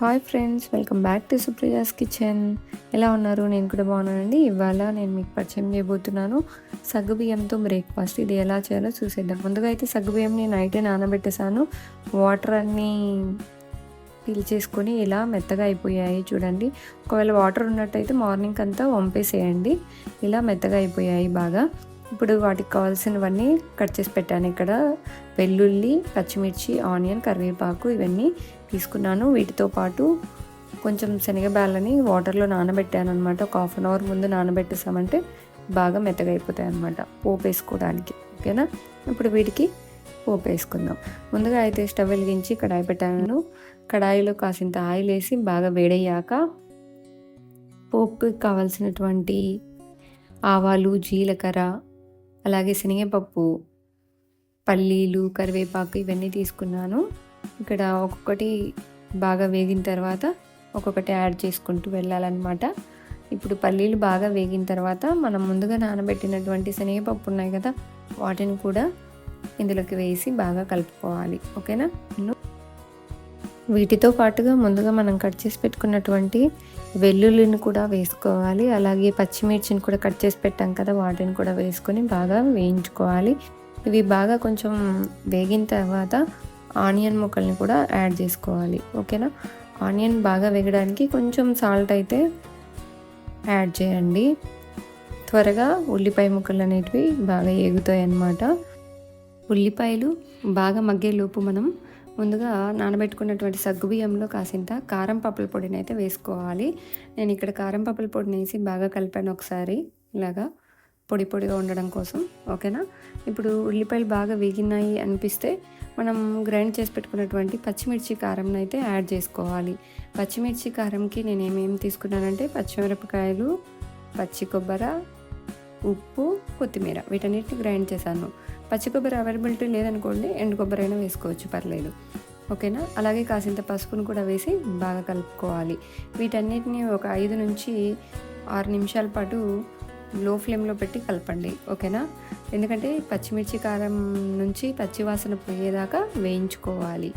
Hi friends welcome back to Supriya's kitchen. ఎలా ఉన్నారు? నేను కూడా బాగున్నానండి. ఇవాళ నేను మీకు పరిచయం చేయబోతున్నాను. సగ్గుబియ్యంతో బ్రేక్ఫాస్ట్ ఇది ఎలా చేయాలో చూసేద్దాం. ముందుగా అయితే సగ్గుబియ్యంని నైటే నానబెట్టేసాను వాటర్ అన్నీ పీల్చేసుకొని ఇలా మెత్తగా అయిపోయాయి చూడండి. ఒకవేళ వాటర్ ఉన్నట్టయితే మార్నింగ్ అంతా వంపేసేయండి. ఇలా మెత్తగా అయిపోయాయి బాగా. ఇప్పుడు వాటికి కావాల్సినవన్నీ కట్ చేసి పెట్టాను. ఇక్కడ వెల్లుల్లి పచ్చిమిర్చి ఆనియన్ కరివేపాకు ఇవన్నీ తీసుకున్నాను. వీటితో పాటు కొంచెం శనగబ్యాలని వాటర్లో నానబెట్టాను అనమాట ఒక హాఫ్ అన్ అవర్ ముందు నానబెట్టేసామంటే బాగా మెత్తగా అయిపోతాయి అనమాట పోపు వేసుకోవడానికి ఓకేనా? ఇప్పుడు వీటికి పోపు వేసుకుందాం ముందుగా అయితే స్టవ్ వెలిగించి కడాయి పెట్టాను. కడాయిలో కాసింత ఆయిల్ వేసి బాగా వేడయ్యాక పోపుకి కావాల్సినటువంటి ఆవాలు జీలకర్ర అలాగే శనగపప్పు పల్లీలు కరివేపాకు ఇవన్నీ తీసుకున్నాను. ఇక్కడ ఒక్కొక్కటి బాగా వేగిన తర్వాత ఒక్కొక్కటి యాడ్ చేసుకుంటూ వెళ్ళాలన్నమాట. ఇప్పుడు పల్లీలు బాగా వేగిన తర్వాత మనం ముందుగా నానబెట్టినటువంటి శనగపప్పు ఉన్నాయి కదా వాటిని కూడా ఇందులోకి వేసి బాగా కలుపుకోవాలి. ఓకేనా? వీటితో పాటుగా ముందుగా మనం కట్ చేసి పెట్టుకున్నటువంటి వెల్లుల్లిని కూడా వేసుకోవాలి. అలాగే పచ్చిమిర్చిని కూడా కట్ చేసి పెట్టాం కదా వాటిని కూడా వేసుకొని బాగా వేయించుకోవాలి. ఇవి బాగా కొంచెం వేగిన తర్వాత ఆనియన్ ముక్కల్ని కూడా యాడ్ చేసుకోవాలి ఓకేనా? ఆనియన్ బాగా వేగడానికి కొంచెం సాల్ట్ అయితే యాడ్ చేయండి. త్వరగా ఉల్లిపాయ ముక్కలు అనేటివి బాగా ఎగుతాయి అన్నమాట. ఉల్లిపాయలు బాగా మగ్గేలోపు మనం ముందుగా నానబెట్టుకున్నటువంటి సగ్గుబియ్యంలో కాసింత కారం పప్పుల పొడిని అయితే వేసుకోవాలి. నేను ఇక్కడ కారం పప్పుల పొడిని వేసి బాగా కలిపాను ఒకసారి ఇలాగా. పొడి పొడిగా ఉండడం కోసం ఓకేనా? ఇప్పుడు ఉల్లిపాయలు బాగా వేగినాయి అనిపిస్తే మనం గ్రైండ్ చేసి పెట్టుకున్నటువంటి పచ్చిమిర్చి కారంను అయితే యాడ్ చేసుకోవాలి. పచ్చిమిర్చి కారంకి నేను ఏమేమి తీసుకున్నానంటే పచ్చిమిరపకాయలు పచ్చి కొబ్బరి ఉప్పు కొత్తిమీర వీటన్నిటిని గ్రైండ్ చేశాను. పచ్చి కొబ్బరి అవైలబిలిటీ లేదనుకోండి ఎండు కొబ్బరి అయినా వేసుకోవచ్చు పర్లేదు. ఓకేనా? అలాగే కాసింత పసుపును కూడా వేసి బాగా కలుపుకోవాలి. వీటన్నిటిని ఒక ఐదు నుంచి ఆరు నిమిషాల పాటు లో ఫ్లేమ్లో పెట్టి కలపండి ఓకేనా? ఎందుకంటే పచ్చిమిర్చి కారం నుంచి పచ్చివాసన పోయేదాకా వేయించుకోవాలి.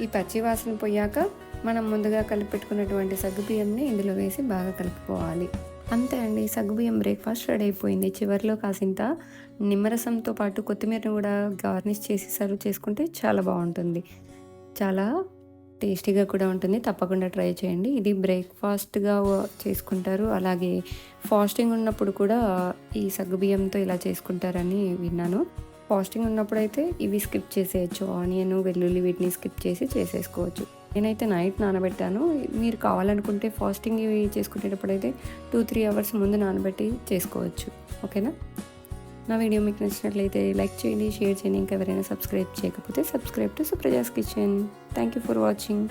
ఈ పచ్చివాసన పోయాక మనం ముందుగా కలిపి పెట్టుకున్నటువంటి సగ్గుబియ్యంని ఇందులో వేసి బాగా కలుపుకోవాలి. అంతే అండి సగ్గుబియ్యం బ్రేక్ఫాస్ట్ రెడీ అయిపోయింది. చివరిలో కాసింత నిమ్మరసంతో పాటు కొత్తిమీరను కూడా గార్నిష్ చేసి సర్వ్ చేసుకుంటే చాలా బాగుంటుంది. చాలా టేస్టీగా కూడా ఉంటుంది. తప్పకుండా ట్రై చేయండి. ఇది బ్రేక్ఫాస్ట్గా చేసుకుంటారు. అలాగే ఫాస్టింగ్ ఉన్నప్పుడు కూడా ఈ సగ్గుబియ్యంతో ఇలా చేసుకుంటారని విన్నాను. ఫాస్టింగ్ ఉన్నప్పుడు అయితే ఇవి స్కిప్ చేసేయచ్చు. ఆనియన్ వెల్లుల్లి వీటిని స్కిప్ చేసి చేసేసుకోవచ్చు. నేనైతే నైట్ నానబెట్టాను. మీరు కావాలనుకుంటే ఫాస్టింగ్ ఇవి చేసుకునేటప్పుడు అయితే టూ త్రీ అవర్స్ ముందు నానబెట్టి చేసుకోవచ్చు. ఓకేనా? నా వీడియో మీకు నచ్చినట్లయితే లైక్ చేయండి షేర్ చేయండి ఇంకా ఎవరైనా సబ్స్క్రైబ్ చేయకపోతే subscribe to Supraja's kitchen. Thank you for watching